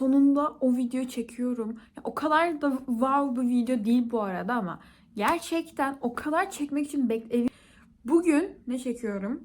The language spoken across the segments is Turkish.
sonunda o videoyu çekiyorum. Ya o kadar da wow bir video değil bu arada ama gerçekten o kadar çekmek için bekledim. Bugün ne çekiyorum?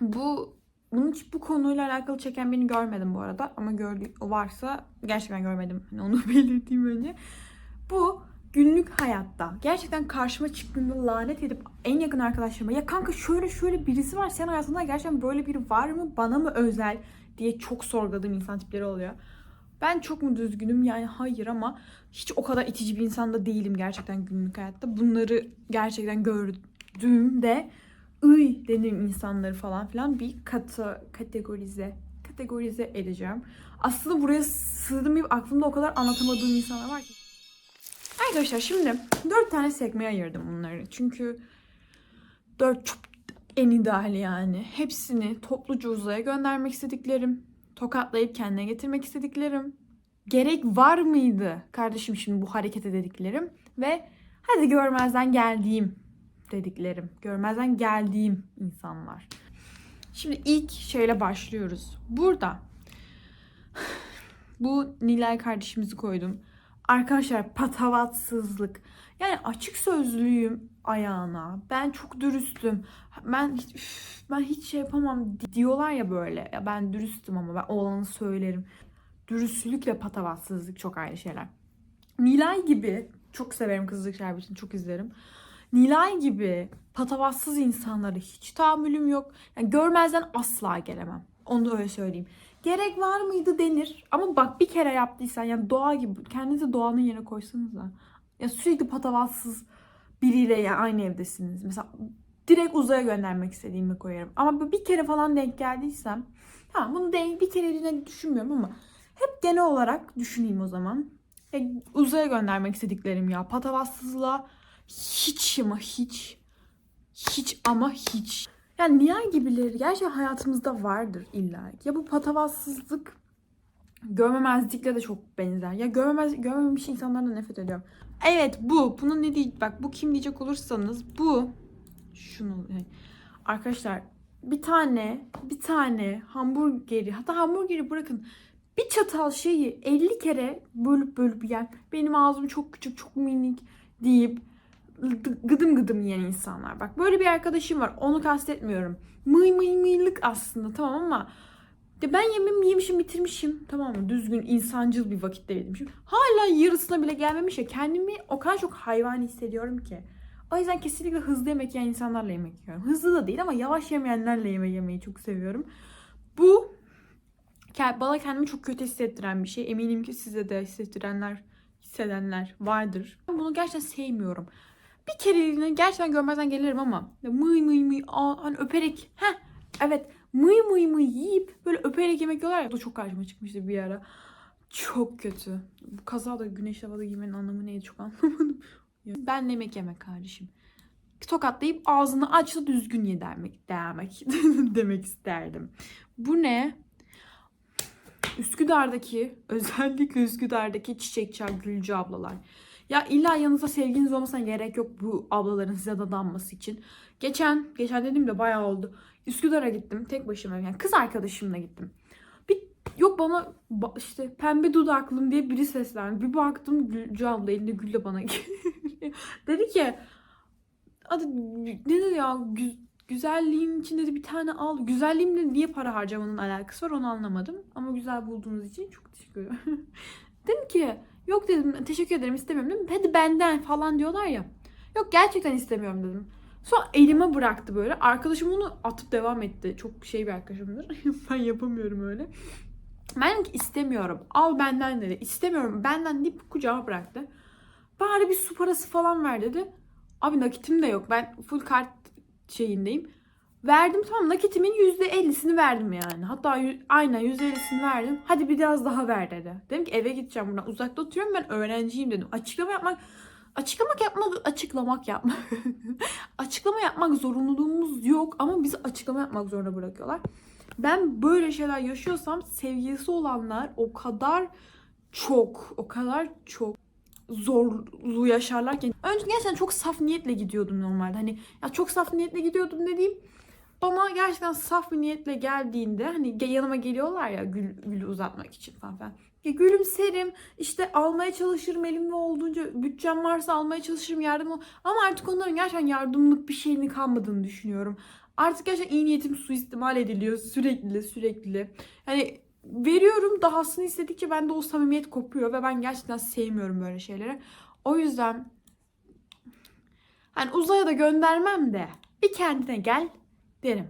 Bu bunun hiç bu konuyla alakalı çeken birini görmedim bu arada ama gördü varsa gerçekten görmedim. Hani onu belirteyim önce. Bu günlük hayatta gerçekten karşıma çıktığında lanet edip en yakın arkadaşlarıma ya kanka şöyle şöyle birisi var senin hayatında gerçekten böyle biri var mı bana mı özel diye çok sorguladığım insan tipleri oluyor. Ben çok mu düzgünüm yani hayır ama hiç o kadar itici bir insan da değilim gerçekten günlük hayatta. Bunları gerçekten gördüğümde ıy dediğim insanları falan filan bir katı kategorize kategorize edeceğim. Aslında buraya sığdırmayıp aklımda o kadar anlatamadığım insanlar var ki. Arkadaşlar şimdi dört tane sekmeye ayırdım bunları. Çünkü dört çok en ideali yani. Hepsini topluca uzaya göndermek istediklerim. Tokatlayıp kendine getirmek istediklerim. Gerek var mıydı kardeşim şimdi bu harekete dediklerim. Ve hadi görmezden geldiğim dediklerim. Görmezden geldiğim insanlar. Şimdi ilk şeyle başlıyoruz. Burada bu Nilay kardeşimizi koydum. Arkadaşlar patavatsızlık. Yani açık sözlüyüm ayağına. Ben çok dürüstüm. Ben hiç, üf, ben hiç şey yapamam di- diyorlar ya böyle. Ya ben dürüstüm ama ben olanı söylerim. Dürüstlükle patavatsızlık çok ayrı şeyler. Nilay gibi çok severim kızlık şerbetini çok izlerim. Nilay gibi patavatsız insanlara hiç tahammülüm yok. Yani görmezden asla gelemem. Onu da öyle söyleyeyim. Gerek var mıydı denir. Ama bak bir kere yaptıysan yani doğa gibi kendinizi doğanın yerine koysanız da. Ya sürekli patavatsız biriyle ya aynı evdesiniz. Mesela direkt uzaya göndermek istediğimi koyarım. Ama bir kere falan denk geldiysem tamam bunu de, bir kereliğine düşünmüyorum ama hep genel olarak düşüneyim o zaman. Ya, uzaya göndermek istediklerim ya. Patavatsızlığa hiç ama hiç hiç ama hiç. Yani Nihal gibileri gerçekten hayatımızda vardır illa. Ya bu patavatsızlık görmemezlikle de çok benzer. Ya görmemez, görmemiş insanlardan nefret ediyorum. Evet bu. Bunun ne değil bak bu kim diyecek olursanız bu şunu arkadaşlar bir tane bir tane hamburgeri hatta hamburgeri bırakın bir çatal şeyi 50 kere bölüp bölüp yiyen benim ağzım çok küçük çok minik deyip gıdım gıdım yiyen insanlar. Bak böyle bir arkadaşım var. Onu kastetmiyorum. Mıy mıy mıylık aslında tamam ama de ben yememi yemişim bitirmişim tamam mı? Düzgün insancıl bir vakitte yemişim. Hala yarısına bile gelmemiş ya. Kendimi o kadar çok hayvan hissediyorum ki. O yüzden kesinlikle hızlı yemek yiyen insanlarla yemek yiyorum. Hızlı da değil ama yavaş yemeyenlerle yemek yemeyi çok seviyorum. Bu bana kendimi çok kötü hissettiren bir şey. Eminim ki size de hissettirenler, hissedenler vardır. Ben bunu gerçekten sevmiyorum bir kereliğine gerçekten görmezden gelirim ama mıy mıy mıy hani öperek heh evet mıy mıy mıy yiyip böyle öperek yemek yiyorlar ya o da çok karşıma çıkmıştı bir ara. Çok kötü. Bu kaza da güneş havada giymenin anlamı neydi çok anlamadım. Ben yemek yemek kardeşim. Tokatlayıp ağzını aç da düzgün ye demek, demek, demek isterdim. Bu ne? Üsküdar'daki özellikle Üsküdar'daki çiçekçi gülcü ablalar. Ya illa yanınızda sevginiz olmasına gerek yok bu ablaların size dadanması için. Geçen, geçen dediğim de bayağı oldu. Üsküdar'a gittim tek başıma yani kız arkadaşımla gittim. Bir yok bana ba- işte pembe dudaklım diye biri seslendi. Bir baktım Gülcü abla elinde gülle bana dedi ki adı ne dedi ya gü- güzelliğin için dedi bir tane al. Güzelliğimle niye para harcamanın alakası var onu anlamadım. Ama güzel bulduğunuz için çok teşekkür ederim. dedim ki Yok dedim teşekkür ederim istemiyorum dedim. Hadi benden falan diyorlar ya. Yok gerçekten istemiyorum dedim. Sonra elime bıraktı böyle. Arkadaşım onu atıp devam etti. Çok şey bir arkadaşımdır. ben yapamıyorum öyle. Ben ki istemiyorum. Al benden dedi. İstemiyorum benden deyip kucağıma bıraktı. Bari bir su parası falan ver dedi. Abi nakitim de yok. Ben full kart şeyindeyim. Verdim tamam nakitimin %50'sini verdim yani. Hatta aynen %50'sini verdim. Hadi biraz daha ver dedi. Dedim ki eve gideceğim buradan. Uzakta oturuyorum ben öğrenciyim dedim. Açıklama yapmak açıklamak yapmak açıklamak yapmak açıklama yapmak zorunluluğumuz yok ama bizi açıklama yapmak zorunda bırakıyorlar. Ben böyle şeyler yaşıyorsam sevgilisi olanlar o kadar çok o kadar çok zorlu yaşarlar ki. Önce gerçekten çok saf niyetle gidiyordum normalde. Hani ya çok saf niyetle gidiyordum dediğim bana gerçekten saf bir niyetle geldiğinde hani yanıma geliyorlar ya gül, gülü uzatmak için falan filan. Ya gülümserim işte almaya çalışırım elimde olduğunca bütçem varsa almaya çalışırım yardım ol. Ama artık onların gerçekten yardımlık bir şeyini kalmadığını düşünüyorum. Artık gerçekten iyi niyetim suistimal ediliyor sürekli sürekli. Hani veriyorum dahasını istedikçe bende o samimiyet kopuyor ve ben gerçekten sevmiyorum böyle şeyleri. O yüzden hani uzaya da göndermem de bir kendine gel derim.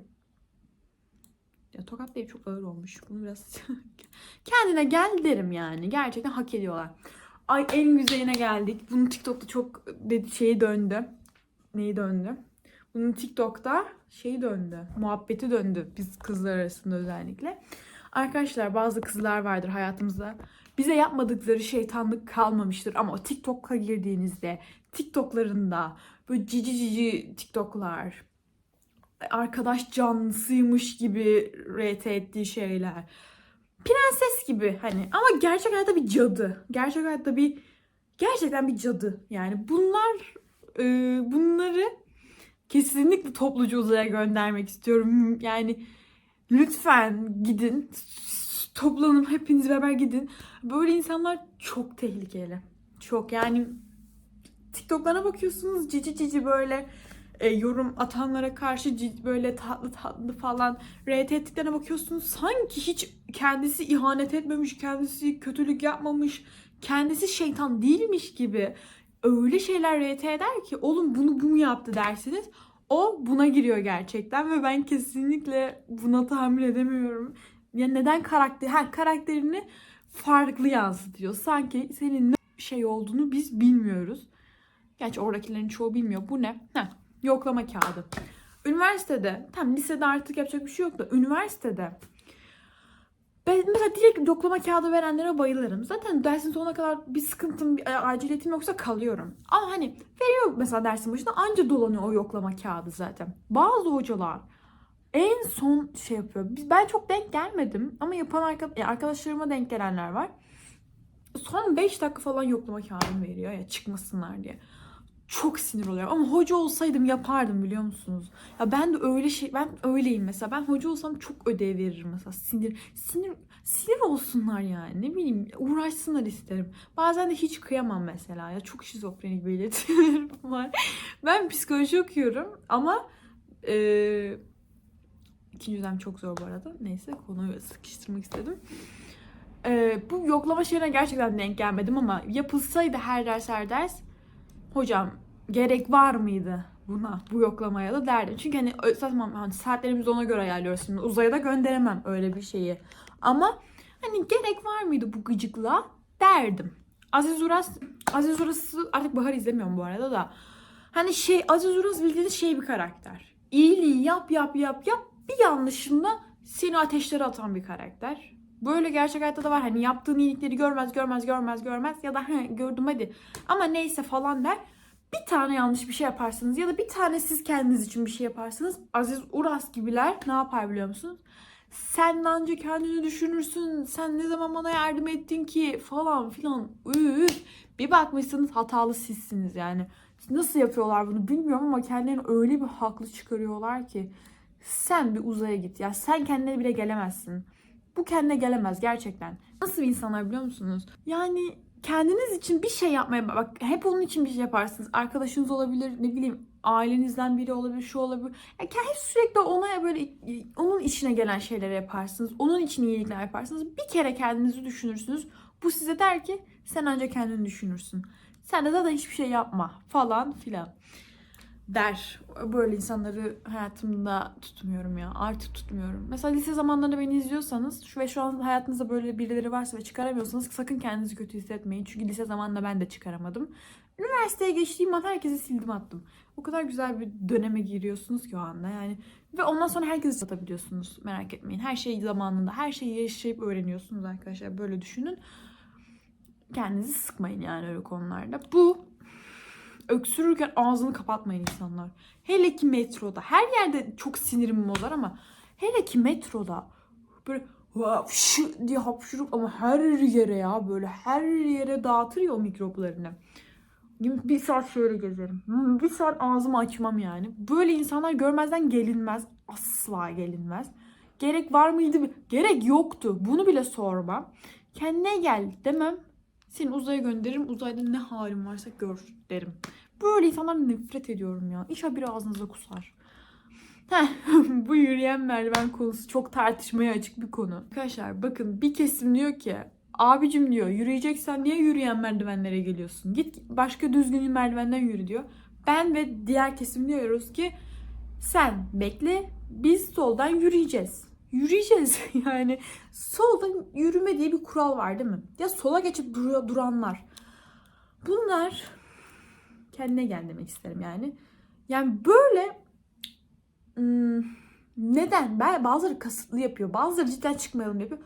Ya tokat değil çok ağır olmuş. Bunu biraz kendine gel derim yani. Gerçekten hak ediyorlar. Ay en güzeline geldik. Bunun TikTok'ta çok dedi şeyi döndü. Neyi döndü? Bunun TikTok'ta şeyi döndü. Muhabbeti döndü biz kızlar arasında özellikle. Arkadaşlar bazı kızlar vardır hayatımızda. Bize yapmadıkları şeytanlık kalmamıştır ama TikTok'a girdiğinizde TikTok'larında böyle cici cici TikTok'lar arkadaş canlısıymış gibi RT ettiği şeyler. Prenses gibi hani ama gerçek hayatta bir cadı. Gerçek hayatta bir gerçekten bir cadı. Yani bunlar e, bunları kesinlikle topluca uzaya göndermek istiyorum. Yani lütfen gidin. Toplanın hepiniz beraber gidin. Böyle insanlar çok tehlikeli. Çok yani TikTok'lara bakıyorsunuz cici cici böyle e, yorum atanlara karşı böyle tatlı tatlı falan RT ettiklerine bakıyorsunuz. Sanki hiç kendisi ihanet etmemiş, kendisi kötülük yapmamış, kendisi şeytan değilmiş gibi öyle şeyler RT eder ki oğlum bunu bu mu yaptı dersiniz. O buna giriyor gerçekten ve ben kesinlikle buna tahammül edemiyorum. Ya neden karakter, ha, karakterini farklı yansıtıyor. Sanki senin ne şey olduğunu biz bilmiyoruz. Gerçi oradakilerin çoğu bilmiyor. Bu ne? Heh, yoklama kağıdı. Üniversitede, tam lisede artık yapacak bir şey yok da üniversitede ben mesela direkt yoklama kağıdı verenlere bayılırım. Zaten dersin sonuna kadar bir sıkıntım, bir aciliyetim yoksa kalıyorum. Ama hani veriyor mesela dersin başında anca dolanıyor o yoklama kağıdı zaten. Bazı hocalar en son şey yapıyor. Ben çok denk gelmedim ama yapan e, arkadaşlarıma denk gelenler var. Son 5 dakika falan yoklama kağıdını veriyor ya çıkmasınlar diye. Çok sinir oluyorum ama hoca olsaydım yapardım biliyor musunuz? Ya ben de öyle şey ben öyleyim mesela. Ben hoca olsam çok ödev veririm mesela. Sinir sinir sinir olsunlar yani. Ne bileyim uğraşsınlar isterim. Bazen de hiç kıyamam mesela. Ya çok şizofrenik belirtilerim var. Ben psikoloji okuyorum ama eee ikinci dönem çok zor bu arada. Neyse konuyu sıkıştırmak istedim. Ee, bu yoklama şeyine gerçekten denk gelmedim ama yapılsaydı her ders her ders hocam gerek var mıydı buna bu yoklamaya da derdim. Çünkü hani zaten hani saatlerimizi ona göre ayarlıyoruz şimdi. Uzaya da gönderemem öyle bir şeyi. Ama hani gerek var mıydı bu gıcıkla derdim. Aziz Uras, Aziz Uras'ı artık Bahar izlemiyorum bu arada da. Hani şey Aziz Uras bildiğiniz şey bir karakter. İyiliği yap yap yap yap bir yanlışında seni ateşlere atan bir karakter. Böyle gerçek hayatta da var. Hani yaptığın iyilikleri görmez görmez görmez görmez ya da "He, gördüm hadi ama neyse falan der. Bir tane yanlış bir şey yaparsınız ya da bir tane siz kendiniz için bir şey yaparsınız. Aziz Uras gibiler ne yapar biliyor musunuz? Sen anca kendini düşünürsün. Sen ne zaman bana yardım ettin ki falan filan. Üf. Bir bakmışsınız hatalı sizsiniz yani. Nasıl yapıyorlar bunu bilmiyorum ama kendilerini öyle bir haklı çıkarıyorlar ki. Sen bir uzaya git ya. Sen kendine bile gelemezsin. Bu kendine gelemez gerçekten. Nasıl bir insanlar biliyor musunuz? Yani kendiniz için bir şey yapmaya bak hep onun için bir şey yaparsınız. Arkadaşınız olabilir, ne bileyim ailenizden biri olabilir, şu olabilir. Ya hep sürekli ona böyle onun işine gelen şeyleri yaparsınız. Onun için iyilikler yaparsınız. Bir kere kendinizi düşünürsünüz. Bu size der ki sen ancak kendini düşünürsün. Sen de zaten hiçbir şey yapma falan filan der. Böyle insanları hayatımda tutmuyorum ya. Artık tutmuyorum. Mesela lise zamanlarında beni izliyorsanız şu ve şu an hayatınızda böyle birileri varsa ve çıkaramıyorsanız sakın kendinizi kötü hissetmeyin. Çünkü lise zamanında ben de çıkaramadım. Üniversiteye geçtiğim an herkesi sildim attım. O kadar güzel bir döneme giriyorsunuz ki o anda yani. Ve ondan sonra herkesi satabiliyorsunuz. Merak etmeyin. Her şey zamanında. Her şeyi yaşayıp öğreniyorsunuz arkadaşlar. Böyle düşünün. Kendinizi sıkmayın yani öyle konularda. Bu öksürürken ağzını kapatmayın insanlar. Hele ki metroda. Her yerde çok sinirimi bozar ama hele ki metroda böyle şu diye hapşurup ama her yere ya böyle her yere dağıtır ya o mikroplarını. Bir saat şöyle gezerim. Bir saat ağzımı açmam yani. Böyle insanlar görmezden gelinmez. asla gelinmez. Gerek var mıydı? Gerek yoktu. Bunu bile sormam. Kendine gel demem. Seni uzaya gönderirim. Uzayda ne halin varsa gör derim. Böyle insanlardan nefret ediyorum ya. İnşallah biri ağzınıza kusar. Bu yürüyen merdiven konusu çok tartışmaya açık bir konu. Arkadaşlar bakın bir kesim diyor ki abicim diyor yürüyeceksen niye yürüyen merdivenlere geliyorsun? Git başka düzgün merdivenden yürü diyor. Ben ve diğer kesim diyoruz ki sen bekle biz soldan yürüyeceğiz. Yürüyeceğiz yani soldan yürüme diye bir kural var değil mi? Ya sola geçip duruyor duranlar. Bunlar kendine gel demek isterim yani. Yani böyle Hmm, neden? Ben bazıları kasıtlı yapıyor. Bazıları cidden çıkmayalım yapıyor.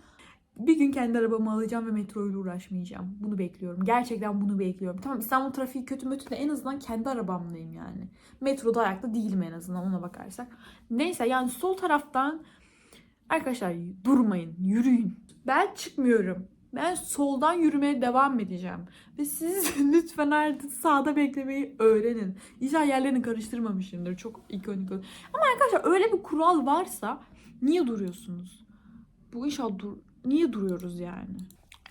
Bir gün kendi arabamı alacağım ve metroyla uğraşmayacağım. Bunu bekliyorum. Gerçekten bunu bekliyorum. Tamam İstanbul trafiği kötü mötü de en azından kendi arabamlayım yani. Metroda ayakta değilim en azından ona bakarsak. Neyse yani sol taraftan arkadaşlar durmayın, yürüyün. Ben çıkmıyorum. Ben soldan yürümeye devam edeceğim. Ve siz lütfen artık sağda beklemeyi öğrenin. İnşallah yerlerini karıştırmamışımdır. Çok ikonik. Ama arkadaşlar öyle bir kural varsa niye duruyorsunuz? Bu inşallah dur niye duruyoruz yani?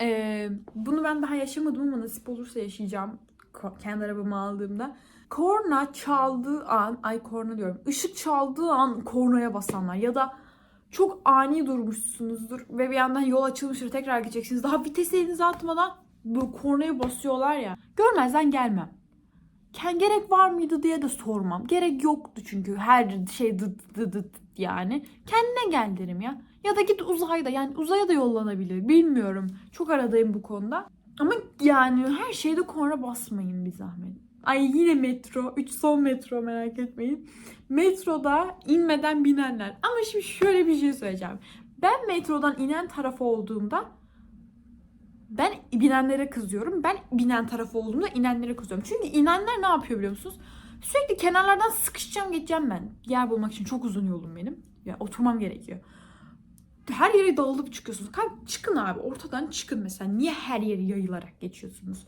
Ee, bunu ben daha yaşamadım ama nasip olursa yaşayacağım. Kendi arabamı aldığımda. Korna çaldığı an, ay korna diyorum. Işık çaldığı an kornaya basanlar ya da çok ani durmuşsunuzdur ve bir yandan yol açılmıştır tekrar gideceksiniz. Daha vites elinize atmadan bu kornaya basıyorlar ya. Görmezden gelmem. Ken gerek var mıydı diye de sormam. Gerek yoktu çünkü her şey dıt dıt dıt yani. Kendine gel derim ya. Ya da git uzayda yani uzaya da yollanabilir. Bilmiyorum. Çok aradayım bu konuda. Ama yani her şeyde korna basmayın bir zahmet. Ay yine metro. 3 son metro merak etmeyin. Metroda inmeden binenler. Ama şimdi şöyle bir şey söyleyeceğim. Ben metrodan inen taraf olduğumda ben binenlere kızıyorum. Ben binen taraf olduğumda inenlere kızıyorum. Çünkü inenler ne yapıyor biliyor musunuz? Sürekli kenarlardan sıkışacağım geçeceğim ben. Yer bulmak için çok uzun yolum benim. Ya oturmam gerekiyor. Her yere dağılıp çıkıyorsunuz. Kalk çıkın abi ortadan çıkın mesela. Niye her yeri yayılarak geçiyorsunuz?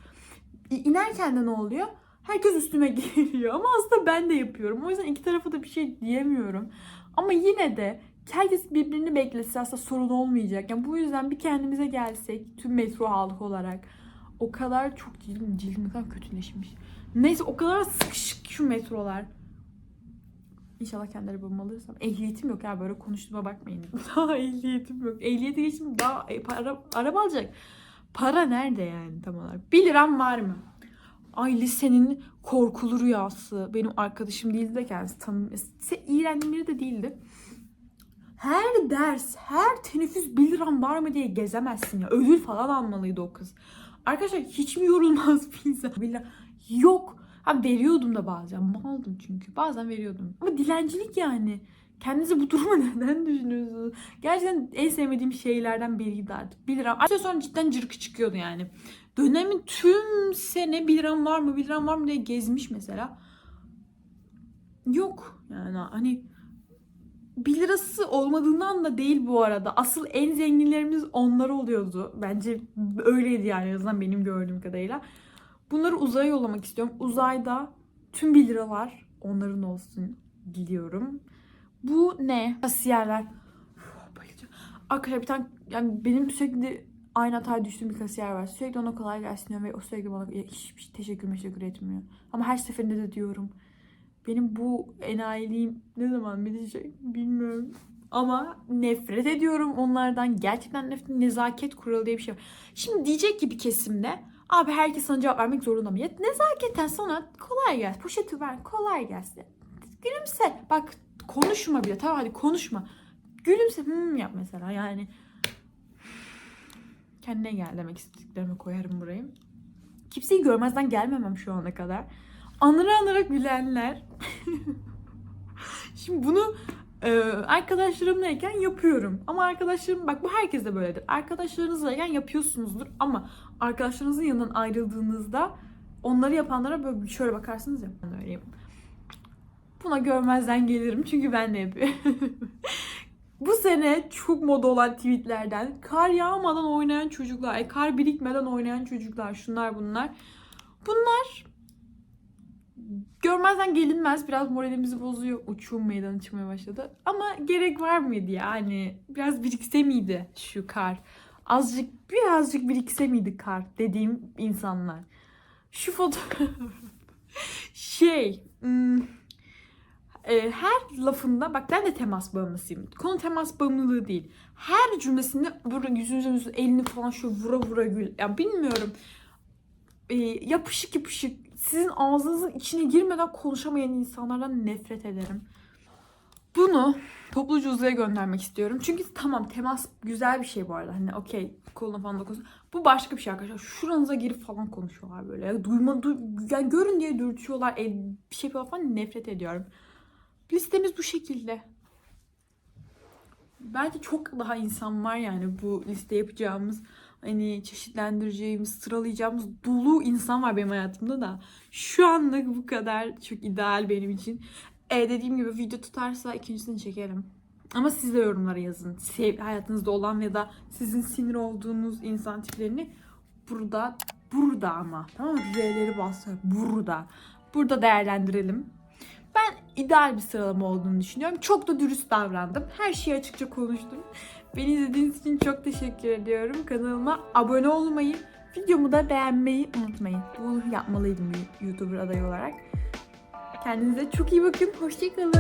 İnerken de ne oluyor? Herkes üstüme geliyor ama aslında ben de yapıyorum. O yüzden iki tarafa da bir şey diyemiyorum. Ama yine de herkes birbirini beklese aslında sorun olmayacak. Yani bu yüzden bir kendimize gelsek tüm metro halkı olarak o kadar çok cildim, cildim kadar kötüleşmiş. Neyse o kadar sıkışık şu metrolar. İnşallah kendi arabamı alırsam. Ehliyetim yok ya böyle konuştuğuma bakmayın. Daha ehliyetim yok. Ehliyete geçtim daha e, para, araba alacak. Para nerede yani tam olarak? 1 liram var mı? Ay lisenin korkulu rüyası. Benim arkadaşım değildi de kendisi tanım. İğrendiğim biri de değildi. Her ders, her teneffüs 1 liram var mı diye gezemezsin ya. Ödül falan almalıydı o kız. Arkadaşlar hiç mi yorulmaz bir insan? Billah. Yok. Ha veriyordum da bazen. Maldım çünkü. Bazen veriyordum. Ama dilencilik yani. Kendinizi bu duruma neden düşünüyorsunuz? Gerçekten en sevmediğim şeylerden biriydi artık. 1 liram. Artık sonra cidden cırkı çıkıyordu yani. Dönemin tüm sene 1 liram var mı 1 liram var mı diye gezmiş mesela. Yok yani hani 1 lirası olmadığından da değil bu arada. Asıl en zenginlerimiz onlar oluyordu. Bence öyleydi yani en benim gördüğüm kadarıyla. Bunları uzaya yollamak istiyorum. Uzayda tüm 1 liralar onların olsun diliyorum. Bu ne? Kasiyerler. Bayılacağım. Arkadaşlar bir tane yani benim sürekli aynı hataya düştüğüm bir kasiyer var. Sürekli ona kolay gelsin diyorum ve o sürekli bana hiçbir şey teşekkür teşekkür etmiyor. Ama her seferinde de diyorum. Benim bu enayiliğim ne zaman bitecek bilmiyorum. Ama nefret ediyorum onlardan. Gerçekten nefret nezaket kuralı diye bir şey var. Şimdi diyecek ki bir kesimde abi herkes sana cevap vermek zorunda mı? Ya nezaketen sana kolay gelsin. Poşeti ver kolay gelsin. Gülümse. Bak konuşma bile. Tamam hadi konuşma. Gülümse hmm yap mesela yani. Kendine gel istediklerimi koyarım buraya. Kimseyi görmezden gelmemem şu ana kadar. Anıra anıra gülenler. Şimdi bunu e, arkadaşlarımlayken yapıyorum. Ama arkadaşlarım bak bu herkes de böyledir. Arkadaşlarınızlayken yapıyorsunuzdur ama arkadaşlarınızın yanından ayrıldığınızda onları yapanlara böyle şöyle bakarsınız ya. Ben öyleyim. Buna görmezden gelirim çünkü ben de yapıyorum. Bu sene çok moda olan tweetlerden kar yağmadan oynayan çocuklar, e, kar birikmeden oynayan çocuklar, şunlar bunlar. Bunlar görmezden gelinmez. Biraz moralimizi bozuyor. Uçum meydana çıkmaya başladı. Ama gerek var mıydı yani? Biraz birikse miydi şu kar? Azıcık, birazcık birikse miydi kar dediğim insanlar. Şu foto... şey... hmm, e, her lafında bak ben de temas bağımlısıyım. Konu temas bağımlılığı değil. Her cümlesinde burada yüzünüze yüzünüze elini falan şöyle vura vura gül. Ya bilmiyorum. E, yapışık yapışık sizin ağzınızın içine girmeden konuşamayan insanlardan nefret ederim. Bunu topluca uzaya göndermek istiyorum. Çünkü tamam temas güzel bir şey bu arada. Hani okey koluna falan dokunuyorsun. Bu başka bir şey arkadaşlar. Şuranıza girip falan konuşuyorlar böyle. Duyma, duy, yani görün diye dürtüyorlar. El, bir şey falan nefret ediyorum. Listemiz bu şekilde. Belki çok daha insan var yani bu liste yapacağımız hani çeşitlendireceğimiz, sıralayacağımız dolu insan var benim hayatımda da. Şu anlık bu kadar çok ideal benim için. E dediğim gibi video tutarsa ikincisini çekerim. Ama siz de yorumlara yazın. Sev, hayatınızda olan ya da sizin sinir olduğunuz insan tiplerini burada burada ama tamam mı? R'leri basıyor. Burada. Burada değerlendirelim. Ben ideal bir sıralama olduğunu düşünüyorum. Çok da dürüst davrandım. Her şeyi açıkça konuştum. Beni izlediğiniz için çok teşekkür ediyorum. Kanalıma abone olmayı, videomu da beğenmeyi unutmayın. Bunu yapmalıydım bir YouTuber adayı olarak. Kendinize çok iyi bakın. Hoşçakalın.